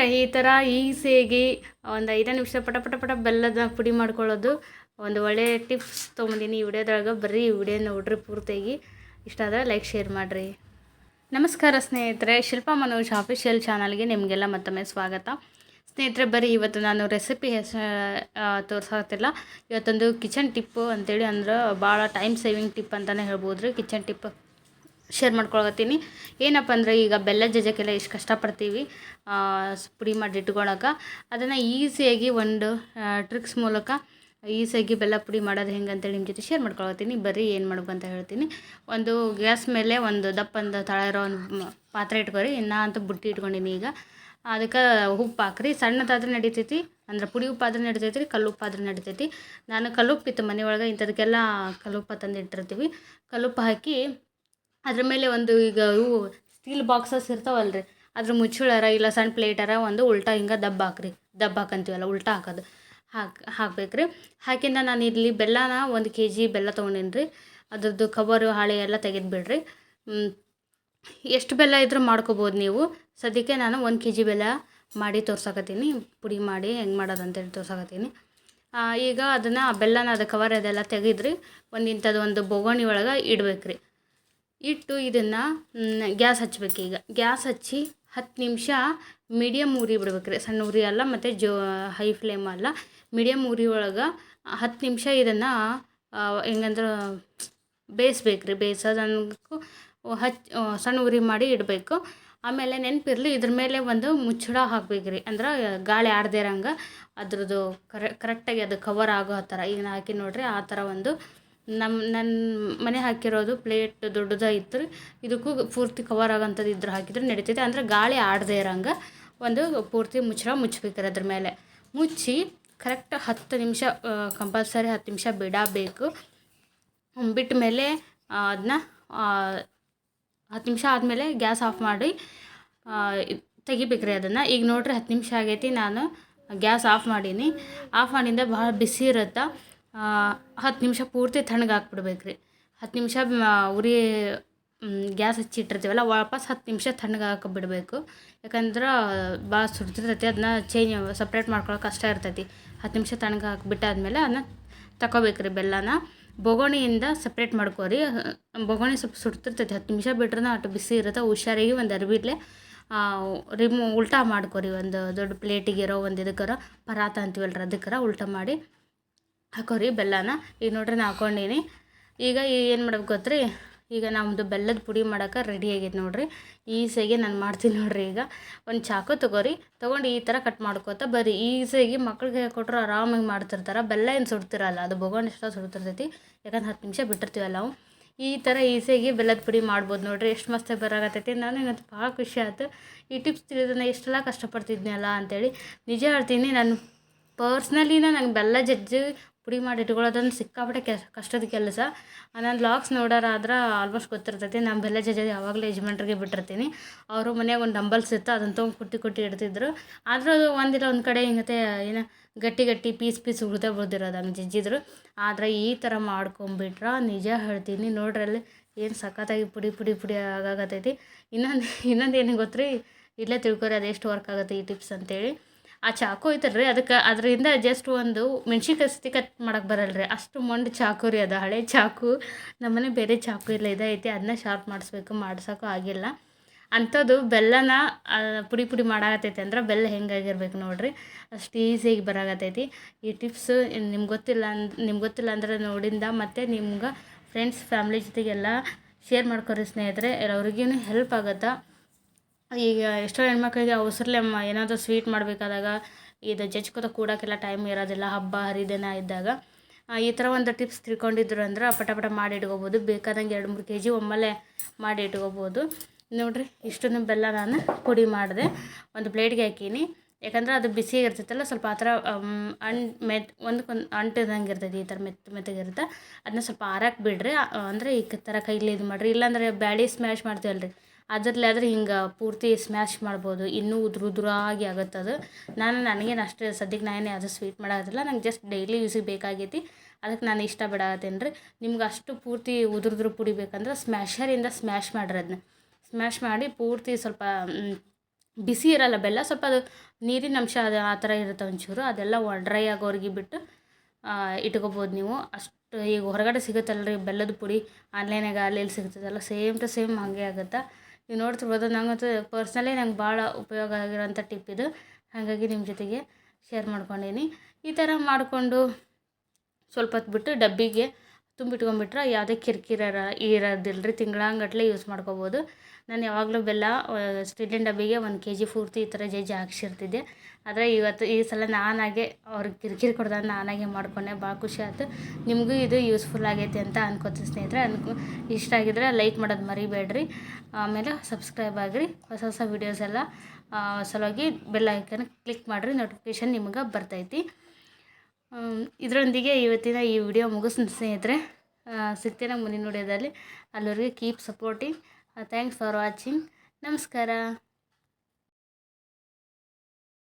ಸ್ನೇಹಿತರೆ ಈ ಥರ ಈಸಿಯಾಗಿ ಒಂದು ಐದು ನಿಮಿಷ ಪಟ ಪಟ ಪಟ ಬೆಲ್ಲದ ಪುಡಿ ಮಾಡ್ಕೊಳ್ಳೋದು. ಒಂದು ಒಳ್ಳೆಯ ಟಿಪ್ಸ್ ತೊಗೊಂಬಂದೀನಿ ಈ ವಿಡಿಯೋದೊಳಗೆ. ಬರ್ರಿ ಈ ವಿಡಿಯೋ ನೋಡ್ರಿ ಪೂರ್ತಿಯಾಗಿ. ಇಷ್ಟ ಆದರೆ ಲೈಕ್, ಶೇರ್ ಮಾಡಿರಿ. ನಮಸ್ಕಾರ ಸ್ನೇಹಿತರೆ, ಶಿಲ್ಪಾ ಮನೋಜ್ ಆಫಿಷಿಯಲ್ ಚಾನಲ್ಗೆ ನಿಮಗೆಲ್ಲ ಮತ್ತೊಮ್ಮೆ ಸ್ವಾಗತ. ಸ್ನೇಹಿತರೆ ಬರೀ ಇವತ್ತು ನಾನು ರೆಸಿಪಿ ಹೆಸರು ತೋರ್ಸಾಗ್ತಿಲ್ಲ ಇವತ್ತೊಂದು ಕಿಚನ್ ಟಿಪ್ಪು ಅಂತೇಳಿ ಅಂದ್ರೆ ಭಾಳ ಟೈಮ್ ಸೇವಿಂಗ್ ಟಿಪ್ ಅಂತಲೇ ಹೇಳ್ಬೋದು ರೀ ಕಿಚನ್ ಟಿಪ್ ಶೇರ್ ಮಾಡ್ಕೊಳತ್ತೀನಿ ಏನಪ್ಪ ಅಂದರೆ ಈಗ ಬೆಲ್ಲ ಜಜಕ್ಕೆಲ್ಲ ಎಷ್ಟು ಕಷ್ಟಪಡ್ತೀವಿ ಪುಡಿ ಮಾಡಿ ಇಟ್ಕೊಳಕ್ಕೆ ಅದನ್ನು ಈಸಿಯಾಗಿ ಒಂದು ಟ್ರಿಕ್ಸ್ ಮೂಲಕ ಈಸಿಯಾಗಿ ಬೆಲ್ಲ ಪುಡಿ ಮಾಡೋದು ಹೆಂಗೆ ಅಂತೇಳಿ ನಿಮ್ಮ ಜೊತೆ ಶೇರ್ ಮಾಡ್ಕೊಳತ್ತೀನಿ ಬರ್ರಿ ಏನು ಮಾಡ್ಬೇಕು ಅಂತ ಹೇಳ್ತೀನಿ. ಒಂದು ಗ್ಯಾಸ್ ಮೇಲೆ ಒಂದು ದಪ್ಪಂದು ತಳ ಇರೋ ಒಂದು ಪಾತ್ರೆ ಇಟ್ಕೊರಿ. ಇನ್ನ ಅಂತ ಬುಟ್ಟಿ ಇಟ್ಕೊಂಡಿನಿ ಈಗ. ಅದಕ್ಕೆ ಉಪ್ಪು ಹಾಕ್ರಿ. ಸಣ್ಣದಾದ್ರೆ ನಡಿತೈತಿ, ಅಂದ್ರೆ ಪುಡಿ ಉಪ್ಪು ಆದ್ರೆ ನಡಿತೈತಿ ರೀ ಕಲ್ಲು ಉಪ್ಪು ಆದ್ರೆ ನಡಿತೈತಿ. ನಾನು ಕಲ್ಲುಪ್ಪಿತ್ತು ಮನೆಯೊಳಗೆ ಇಂಥದಕ್ಕೆಲ್ಲ ಕಲ್ಲುಪ್ಪ ತಂದು ಇಟ್ಟಿರ್ತೀವಿ ಕಲ್ಲುಪ್ಪು ಹಾಕಿ ಅದ್ರ ಮೇಲೆ ಒಂದು ಈಗ ಇವು ಸ್ಟೀಲ್ ಬಾಕ್ಸಸ್ ಇರ್ತಾವಲ್ರಿ. ಅದ್ರ ಮುಚ್ಚಳಾರ ಇಲ್ಲ ಸಣ್ಣ ಪ್ಲೇಟಾರ ಒಂದು ಉಲ್ಟಾ ಹಿಂಗೆ ದಬ್ಬ ಹಾಕ್ರಿ. ದಬ್ಬ ಹಾಕಂತೀವಲ್ಲ, ಉಲ್ಟಾ ಹಾಕೋದು. ಹಾಕಿ, ಹಾಕ್ಬೇಕ್ರಿ. ಹಾಕಿಂದ ನಾನು ಇಲ್ಲಿ ಬೆಲ್ಲನ ಒಂದು ಕೆ ಜಿ ಬೆಲ್ಲ ತೊಗೊಂಡೇನಿ ರೀ ಅದ್ರದ್ದು ಕವರು ಹಾಳೆ ಎಲ್ಲ ತೆಗೆದು ಬಿಡ್ರಿ ಎಷ್ಟು ಬೆಲ್ಲ ಇದ್ರೂ ಮಾಡ್ಕೋಬೋದು ನೀವು. ಸದ್ಯಕ್ಕೆ ನಾನು ಒಂದು ಕೆ ಜಿ ಬೆಲ್ಲ ಮಾಡಿ ತೋರ್ಸಕತ್ತೀನಿ. ಪುಡಿ ಮಾಡಿ ಹೆಂಗೆ ಮಾಡೋದು ಅಂತೇಳಿ ತೋರ್ಸಕತ್ತೀನಿ. ಈಗ ಅದನ್ನು ಬೆಲ್ಲನ ಅದು ಕವರ್ ಅದೆಲ್ಲ ತೆಗೆದ್ರಿ. ಒಂದು ಇಂಥದ್ದು ಒಂದು ಬೊಗಣಿ ಒಳಗೆ ಇಡ್ಬೇಕ್ರಿ. ಇಟ್ಟು ಇದನ್ನು ಗ್ಯಾಸ್ ಹಚ್ಬೇಕು ಈಗ. ಗ್ಯಾಸ್ ಹಚ್ಚಿ ಹತ್ತು ನಿಮಿಷ ಮೀಡಿಯಮ್ ಉರಿ ಬಿಡ್ಬೇಕ್ರಿ. ಸಣ್ಣ ಉರಿ ಅಲ್ಲ, ಮತ್ತು ಜೋ, ಹೈ ಫ್ಲೇಮ್ ಅಲ್ಲ. ಮೀಡಿಯಮ್ ಉರಿ ಒಳಗೆ ಹತ್ತು ನಿಮಿಷ ಇದನ್ನು ಹೆಂಗಂದ್ರೆ ಬೇಯಿಸ್ಬೇಕು ರೀ ಬೇಯಿಸೋದಕ್ಕೂ ಹಚ್ ಸಣ್ಣ ಉರಿ ಮಾಡಿ ಇಡಬೇಕು. ಆಮೇಲೆ ನೆನಪಿರಲಿ, ಇದ್ರ ಮೇಲೆ ಒಂದು ಮುಚ್ಚಳ ಹಾಕ್ಬೇಕು ರೀ ಅಂದ್ರೆ ಗಾಳಿ ಆಡದೇ ಇರೋಂಗೆ ಅದ್ರದ್ದು ಕರೆ ಕರೆಕ್ಟಾಗಿ ಅದು ಕವರ್ ಆಗೋ ಥರ. ಈಗ ಹಾಕಿ ನೋಡ್ರಿ, ಆ ಥರ ಒಂದು ನಮ್ಮ ನನ್ನ ಮನೆ ಹಾಕಿರೋದು ಪ್ಲೇಟ್ ದೊಡ್ಡದಾಗಿತ್ತು ರೀ ಇದಕ್ಕೂ ಪೂರ್ತಿ ಕವರ್ ಆಗೋಂಥದ್ದು ಇದ್ರೆ ಹಾಕಿದ್ರೆ ನಡೀತೈತೆ. ಅಂದ್ರೆ ಗಾಳಿ ಆಡದೇ ಇರೋಂಗೆ ಒಂದು ಪೂರ್ತಿ ಮುಚ್ಚಳ ಮುಚ್ಚಬೇಕಾರೆ ಅದ್ರ ಮೇಲೆ. ಮುಚ್ಚಿ ಕರೆಕ್ಟ್ ಹತ್ತು ನಿಮಿಷ ಕಂಪಲ್ಸರಿ ಹತ್ತು ನಿಮಿಷ ಬಿಡಬೇಕು. ಬಿಟ್ಟ ಮೇಲೆ ಅದನ್ನ ಹತ್ತು ನಿಮಿಷ ಆದಮೇಲೆ ಗ್ಯಾಸ್ ಆಫ್ ಮಾಡಿ ತೆಗಿಬೇಕ್ರಿ ಅದನ್ನು. ಈಗ ನೋಡ್ರಿ ಹತ್ತು ನಿಮಿಷ ಆಗೈತಿ, ನಾನು ಗ್ಯಾಸ್ ಆಫ್ ಮಾಡೀನಿ. ಆಫ್ ಮಾಡಿಂದ ಭಾಳ ಬಿಸಿ ಇರುತ್ತೆ. ಹತ್ತು ನಿಮಿಷ ಪೂರ್ತಿ ತಣ್ಣಗೆ ಹಾಕ್ಬಿಡ್ಬೇಕು ರೀ ಹತ್ತು ನಿಮಿಷ ಉರಿ ಗ್ಯಾಸ್ ಹಚ್ಚಿಟ್ಟಿರ್ತೀವಲ್ಲ ವಾಪಸ್ ಹತ್ತು ನಿಮಿಷ ತಣ್ಣಗೆ ಹಾಕಿ ಬಿಡಬೇಕು ಯಾಕಂದ್ರೆ ಭಾಳ ಸುಡ್ತಿರ್ತೈತಿ, ಅದನ್ನ ಚೇಂಜ್ ಸಪ್ರೇಟ್ ಮಾಡ್ಕೊಳಕ್ಕೆ ಕಷ್ಟ ಇರ್ತೈತಿ. ಹತ್ತು ನಿಮಿಷ ತಣ್ಣಗೆ ಹಾಕಿಬಿಟ್ಟಾದ್ಮೇಲೆ ಅದನ್ನ ರೀ ಬೆಲ್ಲನ. ಬೊಗೋಣಿಯಿಂದ ಸಪ್ರೇಟ್ ಮಾಡ್ಕೋರಿ. ಬೊಗೋಣಿ ಸ್ವಲ್ಪ ಸುಡ್ತಿರ್ತೈತಿ, ಹತ್ತು ನಿಮಿಷ ಬಿಟ್ರೆ ಅಷ್ಟು ಬಿಸಿ ಇರುತ್ತೆ, ಹುಷಾರಾಗಿ ಒಂದು ಅರ್ಬಿಲೆ ರಿಮೂ ಉಲ್ಟಾ ಮಾಡ್ಕೊರಿ. ಒಂದು ದೊಡ್ಡ ಪ್ಲೇಟಿಗೆ ಇರೋ ಒಂದು ಇದಕ್ಕಾರ, ಪರಾತ ಅಂತೀವಲ್ರಿ, ಅದಕ್ಕರ ಉಲ್ಟಾ ಮಾಡಿ ಹಾಕೋರಿ ಬೆಲ್ಲನ. ಈಗ ನೋಡ್ರಿ ನಾ ಹಾಕೊಂಡೀನಿ. ಈಗ ಏನು ಮಾಡ್ಬೇಕು ಗೊತ್ತ್ರಿ? ಈಗ ನಮ್ಮದು ಬೆಲ್ಲದ ಪುಡಿ ಮಾಡೋಕೆ ರೆಡಿ ಆಗೈತೆ ನೋಡ್ರಿ. ಈಸಿಯಾಗಿ ನಾನು ಮಾಡ್ತೀನಿ ನೋಡ್ರಿ ಈಗ. ಒಂದು ಚಾಕು ತೊಗೋರಿ. ತೊಗೊಂಡು ಈ ಥರ ಕಟ್ ಮಾಡ್ಕೋತ ಬರ್ರಿ. ಈಸಿಯಾಗಿ ಮಕ್ಳಿಗೆ ಕೊಟ್ಟರು ಆರಾಮಾಗಿ ಮಾಡ್ತಿರ್ತಾರೆ. ಬೆಲ್ಲ ಏನು ಸುಡ್ತಿರಲ್ಲ, ಅದು ಬೊಗೊಂಡು ಎಷ್ಟೋ ಸುಡ್ತಿರ್ತೈತಿ. ಯಾಕಂದ್ರೆ ಹತ್ತು ನಿಮಿಷ ಬಿಟ್ಟಿರ್ತೀವಲ್ಲ ನಾವು ಈ ಥರ ಈಸಿಯಾಗಿ ಬೆಲ್ಲದ ಪುಡಿ ಮಾಡ್ಬೋದು ನೋಡ್ರಿ. ಎಷ್ಟು ಮಸ್ತ್ ನಾನು ನನಗಂತೂ ಭಾಳ ಖುಷಿ ಆಯ್ತು. ಈ ಟಿಪ್ಸ್ ತಿಳಿದನ್ನ ಎಷ್ಟೆಲ್ಲ ಕಷ್ಟಪಡ್ತಿದ್ನಲ್ಲ ಅಂತೇಳಿ. ನಿಜ ಹೇಳ್ತೀನಿ, ನಾನು ಪರ್ಸ್ನಲಿನ ನಂಗೆ ಬೆಲ್ಲ ಜಜ್ಜಿ ಪುಡಿ ಮಾಡಿ ಇಟ್ಕೊಳ್ಳೋದೊಂದು ಸಿಕ್ಕಾಪಟ್ಟೆ ಕೆ, ಕಷ್ಟದ ಕೆಲಸ. ನಾನು ಲಾಕ್ಸ್ ನೋಡೋರಾದ್ರೆ ಆಲ್ಮೋಸ್ಟ್ ಗೊತ್ತಿರ್ತೈತಿ. ನಮ್ಮ ಬೆಲ್ಲ ಯಾವಾಗಲೂ ಯಜಮಾನ್ರಿಗೆ ಬಿಟ್ಟಿರ್ತೀನಿ. ಅವರು ಮನೆಯಾಗ ಒಂದು ಡಂಬಲ್ಸ್ ಇತ್ತು ಅದನ್ನು ತೊಗೊಂಡು ಕುಟ್ಟಿ ಕುಟ್ಟಿ ಇಡ್ತಿದ್ರು. ಆದರೂ ಅದು ಒಂದಿಲ್ಲ, ಒಂದು ಕಡೆ ಹಿಂಗತೆ ಏನು ಗಟ್ಟಿ ಗಟ್ಟಿ ಪೀಸ್ ಪೀಸ್ ಉಳಿದ ಬಿಡ್ದಿರೋದು ಹಂಗೆ ಜಜ್ಜಿದ್ರು. ಆದರೆ ಈ ಥರ ಮಾಡ್ಕೊಂಬಿಟ್ರೆ, ನಿಜ ಹೇಳ್ತೀನಿ. ನೋಡ್ರಿ ಅಲ್ಲಿ ಏನು ಸಖತ್ತಾಗಿ ಪುಡಿ ಪುಡಿ ಪುಡಿ ಆಗಾಗತ್ತೈತಿ ಇನ್ನೊಂದು ಇನ್ನೊಂದು ಏನು ಗೊತ್ತ್ರಿ? ಇಲ್ಲೇ ತಿಳ್ಕೊರಿ ಅದು ಎಷ್ಟು ವರ್ಕ್ ಆಗುತ್ತೆ ಈ ಟಿಪ್ಸ್ ಅಂತೇಳಿ. ಆ ಚಾಕು ಐತಲ್ರಿ? ಅದಕ್ಕೆ ಅದರಿಂದ ಜಸ್ಟ್ ಒಂದು ಮೆಣ್ಸಿನ್ಕಾಯಿ ಸತಿ ಕಟ್ ಮಾಡಕ್ಕೆ ರೀ ಅಷ್ಟು ಮೊಂಡು ಚಾಕು ರೀ ಅದು. ಹಳೆ ಚಾಕು. ನಮ್ಮನೆ ಬೇರೆ ಚಾಕು ಇಲ್ಲ. ಇದೈತಿ. ಅದನ್ನ ಶಾರ್ಪ್ ಮಾಡಿಸ್ಬೇಕು. ಮಾಡ್ಸೋಕ್ಕೂ ಆಗಿಲ್ಲ. ಅಂಥದ್ದು ಬೆಲ್ಲನ ಪುಡಿ ಪುಡಿ ಮಾಡಾಕತ್ತೈತಿ ಅಂದ್ರೆ ಬೆಲ್ಲ ಹೆಂಗಾಗಿರ್ಬೇಕು ನೋಡ್ರಿ. ಅಷ್ಟು ಈಸಿಯಾಗಿ ಬರಾಗತ್ತೈತಿ ಈ ಟಿಪ್ಸ್ ನಿಮ್ಗೆ ಗೊತ್ತಿಲ್ಲ ಅಂದ್, ನಿಮ್ಗೆ ಗೊತ್ತಿಲ್ಲ ಅಂದ್ರೆ ನೋಡಿಂದ ಮತ್ತು ನಿಮ್ಗೆ ಫ್ರೆಂಡ್ಸ್ ಫ್ಯಾಮ್ಲಿ ಜೊತೆಗೆಲ್ಲ ಶೇರ್ ಮಾಡ್ಕೊರಿ ಸ್ನೇಹಿತರೆ. ಅವ್ರಿಗೇನು ಹೆಲ್ಪ್ ಆಗುತ್ತೆ? ಈಗ ಎಷ್ಟೋ ಹೆಣ್ಮಕ್ಳಿಗೆ ಅವಸರಲೆ ಮ ಏನಾದರೂ ಸ್ವೀಟ್ ಮಾಡಬೇಕಾದಾಗ ಇದು ಜಜ್ಕೋತ ಕೂಡೋಕ್ಕೆಲ್ಲ ಟೈಮ್ ಇರೋದಿಲ್ಲ, ಹಬ್ಬ, ಹರಿದಿನ ಇದ್ದಾಗ. ಈ ಥರ ಒಂದು ಟಿಪ್ಸ್ ತಿಳ್ಕೊಂಡಿದ್ರು ಅಂದ್ರೆ ಪಟ ಪಟ ಮಾಡಿ ಇಟ್ಕೋಬೋದು. ಬೇಕಾದಂಗೆ ಎರಡು ಮೂರು ಕೆ ಜಿ ಒಮ್ಮೆಲೆ ಮಾಡಿ ಇಟ್ಕೋಬೋದು. ನೋಡಿರಿ, ಇಷ್ಟನ್ನು ಬೆಲ್ಲ ನಾನು ಪುಡಿ ಮಾಡಿದೆ. ಒಂದು ಪ್ಲೇಟ್ಗೆ ಹಾಕೀನಿ. ಯಾಕಂದ್ರೆ ಅದು ಬಿಸಿ ಇರ್ತೈತಲ್ಲ, ಸ್ವಲ್ಪ ಆ ಥರ ಅಣ್ ಮೆತ್ ಒಂದಕ್ಕೊಂದು ಅಂಟಿದಂಗೆ ಇರ್ತೈತಿ, ಈ ಥರ ಮೆತ್ತ ಮೆತ್ತಗಿರುತ್ತೆ ಅದನ್ನ ಸ್ವಲ್ಪ ಆರಕ್ಕೆ ಬಿಡ್ರಿ. ಅಂದರೆ ಈ ಥರ ಕೈಲಿ ಇದು ಮಾಡಿರಿ. ಇಲ್ಲಾಂದರೆ ಬ್ಯಾಳಿ ಸ್ಮ್ಯಾಶ್ ಮಾಡ್ತೀವಲ್ರಿ. ಅದರಲ್ಲಿ ಆದರೆ ಹಿಂಗೆ ಪೂರ್ತಿ ಸ್ಮ್ಯಾಶ್ ಮಾಡ್ಬೋದು. ಇನ್ನೂ ಉದುರು ಉದುರಾಗಿ ಅದು. ನಾನು ನನಗೇನು ಅಷ್ಟು, ಸದ್ಯಕ್ಕೆ ನಾನೇನು ಅದು ಸ್ವೀಟ್ ಮಾಡೋದಿಲ್ಲ ನಂಗೆ ಜಸ್ಟ್ ಡೈಲಿ ಯೂಸಿಗೆ ಬೇಕಾಗೈತಿ. ಅದಕ್ಕೆ ನಾನು ಇಷ್ಟ ಬಿಡಾಕತ್ತೇನೆ ರೀ ನಿಮ್ಗೆ ಅಷ್ಟು ಪೂರ್ತಿ ಉದುರುದ್ರು ಪುಡಿ ಬೇಕಂದ್ರೆ ಸ್ಮ್ಯಾಶರಿಂದ ಸ್ಮ್ಯಾಶ್ ಮಾಡಿರಿ ಅದನ್ನ ಸ್ಮ್ಯಾಶ್ ಮಾಡಿ ಪೂರ್ತಿ ಸ್ವಲ್ಪ ಬಿಸಿ ಇರಲ್ಲ ಬೆಲ್ಲ. ಸ್ವಲ್ಪ ಅದು ನೀರಿನ ಅಂಶ ಅದು ಆ ಥರ ಇರುತ್ತೆ ಒಂಚೂರು. ಅದೆಲ್ಲ ಡ್ರೈ ಆಗೋರಿಗೆ ಬಿಟ್ಟು ಇಟ್ಕೋಬೋದು ನೀವು. ಅಷ್ಟು ಈಗ ಹೊರಗಡೆ ಸಿಗುತ್ತಲ್ಲ ರೀ ಬೆಲ್ಲದ ಪುಡಿ. ಆನ್ಲೈನಾಗ ಅಲ್ಲಿ ಸಿಗ್ತದಲ್ಲ ಸೇಮ್ ಟು ಸೇಮ್ ಹಾಗೆ ಆಗುತ್ತೆ. ನೀವು ನೋಡ್ತಿರ್ಬೋದು ನನಗಂತೂ ಪರ್ಸ್ನಲಿ ನಂಗೆ ಭಾಳ ಉಪಯೋಗ ಆಗಿರೋಂಥ ಟಿಪ್ ಇದು. ಹಾಗಾಗಿ ನಿಮ್ಮ ಜೊತೆಗೆ ಶೇರ್ ಮಾಡ್ಕೊಂಡೀನಿ. ಈ ಥರ ಮಾಡಿಕೊಂಡು ಸ್ವಲ್ಪ ಹೊತ್ತು ಬಿಟ್ಟು ಡಬ್ಬಿಗೆ ತುಂಬಿಟ್ಕೊಂಡ್ಬಿಟ್ರೆ ಯಾವುದೇ ಕಿರಿಕಿರಿ ಇರೋದಿಲ್ಲ ರೀ ತಿಂಗಳಂಗಟ್ಲೆ ಯೂಸ್ ಮಾಡ್ಕೋಬೋದು. ನಾನು ಯಾವಾಗಲೂ ಬೆಲ್ಲ ಸ್ಟೀಲಿನ ಡಬ್ಬಿಗೆ ಒಂದು ಕೆ ಜಿ ಪೂರ್ತಿ ಈ ಥರ ಜಜ್ಜಿ ಹಾಕ್ಸಿರ್ತಿದ್ದೆ. ಆದರೆ ಇವತ್ತು ಈ ಸಲ ನಾನಾಗೆ ಅವ್ರಿಗೆ ಕಿರಿಕಿರಿ ಕೊಡ್ದಾಗ ನಾನಾಗೆ ಮಾಡ್ಕೊಂಡೆ, ಭಾಳ ಖುಷಿ ಆಯ್ತು. ನಿಮಗೂ ಇದು ಯೂಸ್ಫುಲ್ ಆಗೈತೆ ಅಂತ ಅನ್ಕೋತೀನಿ ಸ್ನೇಹಿತರೆ. ಅನ್ಕೊ, ಇಷ್ಟ ಆಗಿದ್ರೆ ಲೈಕ್ ಮಾಡೋದು ಮರಿಬೇಡ್ರಿ. ಆಮೇಲೆ ಸಬ್ಸ್ಕ್ರೈಬ್ ಆಗಿರಿ. ಹೊಸ ಹೊಸ ವೀಡಿಯೋಸ್ ಎಲ್ಲ ಸಲುವಾಗಿ ಬೆಲ್ ಐಕನ್ ಕ್ಲಿಕ್ ಮಾಡಿರಿ ನೋಟಿಫಿಕೇಷನ್ ನಿಮಗೆ ಬರ್ತೈತಿ. ಇದರೊಂದಿಗೆ ಇವತ್ತಿನ ಈ ವಿಡಿಯೋ ಮುಗಿಸ್ತೀನಿ ಸ್ನೇಹಿತರೆ. ಸಿಗ್ತೇನೆ ಮುಂದಿನ ವಿಡಿಯೋದಲ್ಲಿ? ಅಲ್ಲಿವರೆಗೆ keep supporting thanks for watching ನಮಸ್ಕಾರ.